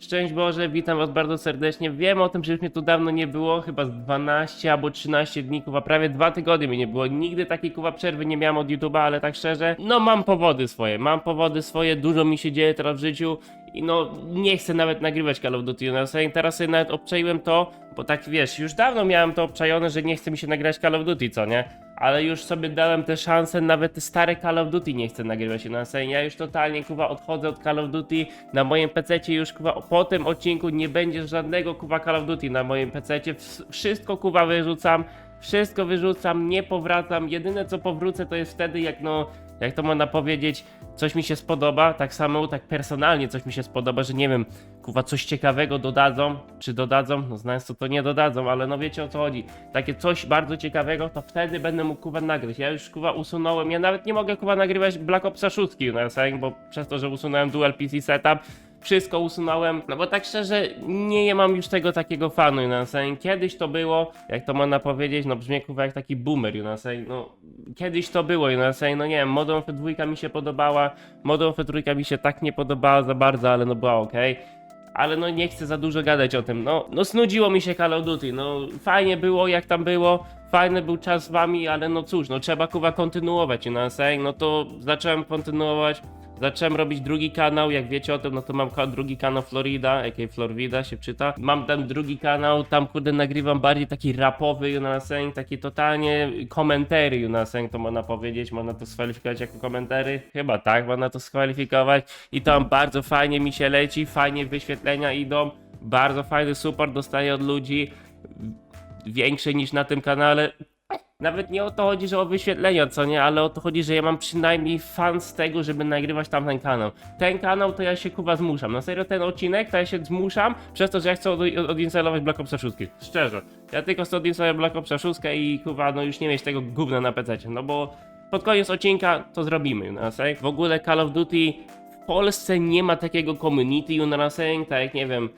Szczęść Boże, witam was bardzo serdecznie. Wiem o tym, że już mnie tu dawno nie było, chyba z 12 albo 13 dni, kuwa, prawie dwa tygodnie mnie nie było. Nigdy takiej kuwa przerwy nie miałem od YouTube'a, ale tak szczerze, no mam powody swoje, mam powody swoje, dużo mi się dzieje teraz w życiu i no nie chcę nawet nagrywać Call of Duty na serii. Teraz sobie nawet obczaiłem to, bo tak wiesz, już dawno miałem to obczajone, że nie chce mi się nagrać Call of Duty, co nie? Ale już sobie dałem tę szansę, nawet te stare Call of Duty nie chcę nagrywać na serii. Ja już totalnie kuwa odchodzę od Call of Duty. Na moim PC już kuwa po tym odcinku nie będzie żadnego kuwa Call of Duty na moim PC. Wszystko kuwa wyrzucam, wszystko wyrzucam, nie powracam. Jedyne co powrócę to jest wtedy jak no, jak to można powiedzieć, coś mi się spodoba, tak samo, tak personalnie coś mi się spodoba, że nie wiem, kuwa coś ciekawego dodadzą, czy dodadzą, no znając co to nie dodadzą, ale no wiecie o co chodzi. Takie coś bardzo ciekawego, to wtedy będę mógł kuwa nagrać. Ja już kuwa usunąłem, ja nawet nie mogę kuwa nagrywać Black Opsa 6 na serii, bo przez to, że usunąłem dual PC setup, wszystko usunąłem, no bo tak szczerze nie mam już tego takiego fanu na serii. Kiedyś to było, jak to można powiedzieć, no brzmi kuwa jak taki boomer na serii, no kiedyś to było na serii, no nie wiem, Modern Warfare 2 mi się podobała, Modern Warfare 3 mi się tak nie podobała za bardzo, ale no była okej. Ale no nie chcę za dużo gadać o tym, no, no snudziło mi się Call of Duty, no fajnie było jak tam było, fajny był czas z wami, ale no cóż, no trzeba kuwa kontynuować na serii, no to zacząłem kontynuować, Zacząłem robić drugi kanał, jak wiecie o tym, no to mam drugi kanał Florida, jakiej Florida się czyta. Mam tam drugi kanał, tam kurde nagrywam bardziej taki rapowy na scenie, taki totalnie komentary na scenie, to można powiedzieć, można to skwalifikować jako komentary. Chyba tak, można to skwalifikować. I tam bardzo fajnie mi się leci, fajnie wyświetlenia idą, bardzo fajny support dostaję od ludzi, większy niż na tym kanale. Nawet nie o to chodzi, że o wyświetlenia, co nie, ale o to chodzi, że ja mam przynajmniej fan z tego, żeby nagrywać tamten kanał. Ten kanał to ja się kuwa zmuszam. Na serio ten odcinek to ja się zmuszam przez to, że ja chcę od, od, odinstalować Black Opsa 6. Szczerze. Ja tylko chcę odinstalować Black Opsa 6 i kuwa no już nie mieć tego gówna na PC. No bo pod koniec odcinka to zrobimy. Na serio. W ogóle Call of Duty w Polsce nie ma takiego community na serio, tak jak nie wiem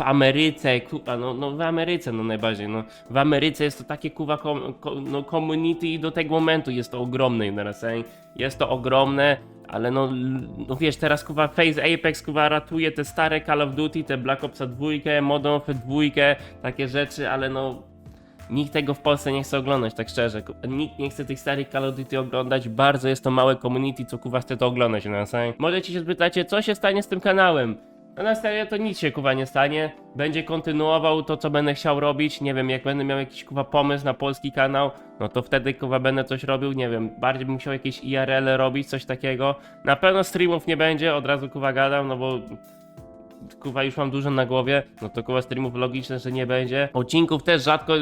w Ameryce, kuwa, no, no w Ameryce no najbardziej, no w Ameryce jest to takie kuwa kom, ko, no community i do tego momentu jest to ogromne na razie, jest to ogromne, ale no, no wiesz, teraz kuwa Phase Apex kuwa ratuje te stare Call of Duty, te Black Opsa 2, Modern Warfare 2, takie rzeczy, ale no Nikt tego w Polsce nie chce oglądać, tak szczerze. Nikt nie chce tych starych Call of Duty oglądać. Bardzo jest to małe community, co kuwa chce to oglądać na samym. Możecie się spytacie, co się stanie z tym kanałem? No na serio to nic się kuwa nie stanie. Będzie kontynuował to, co będę chciał robić. Nie wiem, jak będę miał jakiś kuwa pomysł na polski kanał, no to wtedy kuwa będę coś robił. Nie wiem, bardziej bym chciał jakieś IRL robić, coś takiego. Na pewno streamów nie będzie, od razu kuwa gadam, no bo kuwa już mam dużo na głowie, no to kuwa streamów logiczne, że nie będzie. Odcinków też rzadko,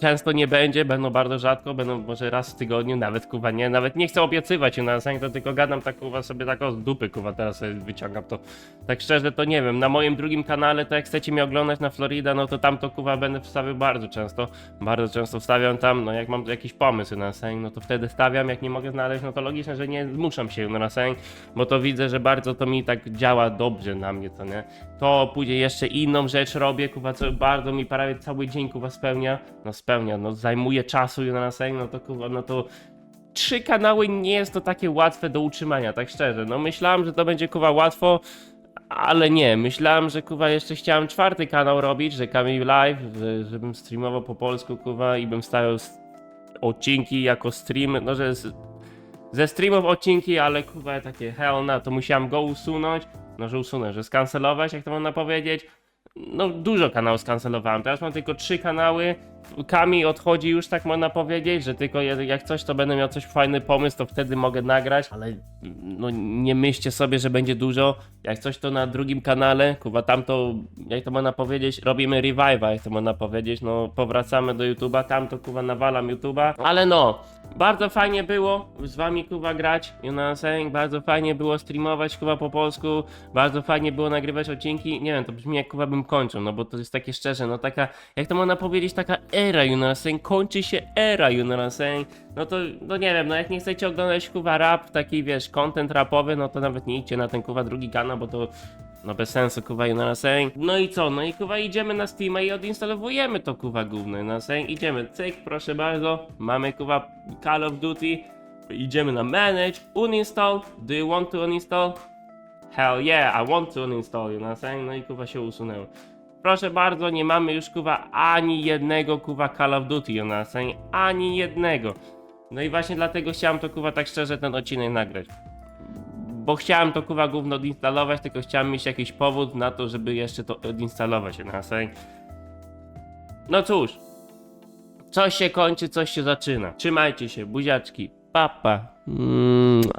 często nie będzie, będą bardzo rzadko, będą może raz w tygodniu, nawet kuwa nie, nawet nie chcę obiecywać się na sens, to tylko gadam tak kuwa sobie tak o dupy kuwa teraz sobie wyciągam to. Tak szczerze to nie wiem, na moim drugim kanale to jak chcecie mnie oglądać na Florida, no to tam to kuwa będę wstawiał bardzo często, bardzo często wstawiam tam, no jak mam jakiś pomysł na no to wtedy stawiam, jak nie mogę znaleźć, no to logiczne, że nie zmuszam się na sen, bo to widzę, że bardzo to mi tak działa dobrze na mnie, co nie? To później jeszcze inną rzecz robię, kuwa, co bardzo mi prawie cały dzień kuwa spełnia, no spełnia, no zajmuje czasu na sen, no to kuwa, no to trzy kanały nie jest to takie łatwe do utrzymania, tak szczerze. No myślałem, że to będzie kuwa łatwo, ale nie. Myślałem, że kuwa jeszcze chciałem czwarty kanał robić, że Kamil Live, że, żebym streamował po polsku kuwa i bym stawiał odcinki jako stream, no że z, ze streamów odcinki, ale kuwa takie hell na to musiałem go usunąć, no że usunę, że skancelować, jak to można powiedzieć. No dużo kanałów skancelowałem, teraz mam tylko trzy kanały, Kami odchodzi już, tak można powiedzieć, że tylko jak coś, to będę miał coś fajny pomysł, to wtedy mogę nagrać, ale no nie myślcie sobie, że będzie dużo. Jak coś, to na drugim kanale, kuwa tam to, jak to można powiedzieć, robimy revive'a, jak to można powiedzieć, no powracamy do YouTube'a, tam to kuwa nawalam YouTube'a, ale no, bardzo fajnie było z wami kuwa grać, you know what I'm saying? bardzo fajnie było streamować kuwa po polsku, bardzo fajnie było nagrywać odcinki, nie wiem, to brzmi jak kuwa bym kończył, no bo to jest takie szczerze, no taka, jak to można powiedzieć, taka era, you know what I'm saying? kończy się era, you know what I'm saying? no to, no nie wiem, no jak nie chcecie oglądać kuwa rap, taki wiesz, content rapowy, no to nawet nie idźcie na ten kuwa drugi kanał, bo to no bez sensu, kuwa, I'm saying? No i co? No i kuwa idziemy na Steama i odinstalowujemy to kuwa what I'm saying? Idziemy, cyk, proszę bardzo, mamy kuwa Call of Duty, idziemy na manage, uninstall, do you want to uninstall? Hell yeah, I want to uninstall, you know saying? No i kuwa się usunęło. Proszę bardzo, nie mamy już kuwa ani jednego kuwa Call of Duty, saying? Ani jednego. No i właśnie dlatego chciałem to kuwa tak szczerze ten odcinek nagrać. Bo chciałem to kuwa gówno odinstalować, tylko chciałem mieć jakiś powód na to, żeby jeszcze to odinstalować, I'm saying? No cóż, coś się kończy, coś się zaczyna. Trzymajcie się, buziaczki, papa. Pa.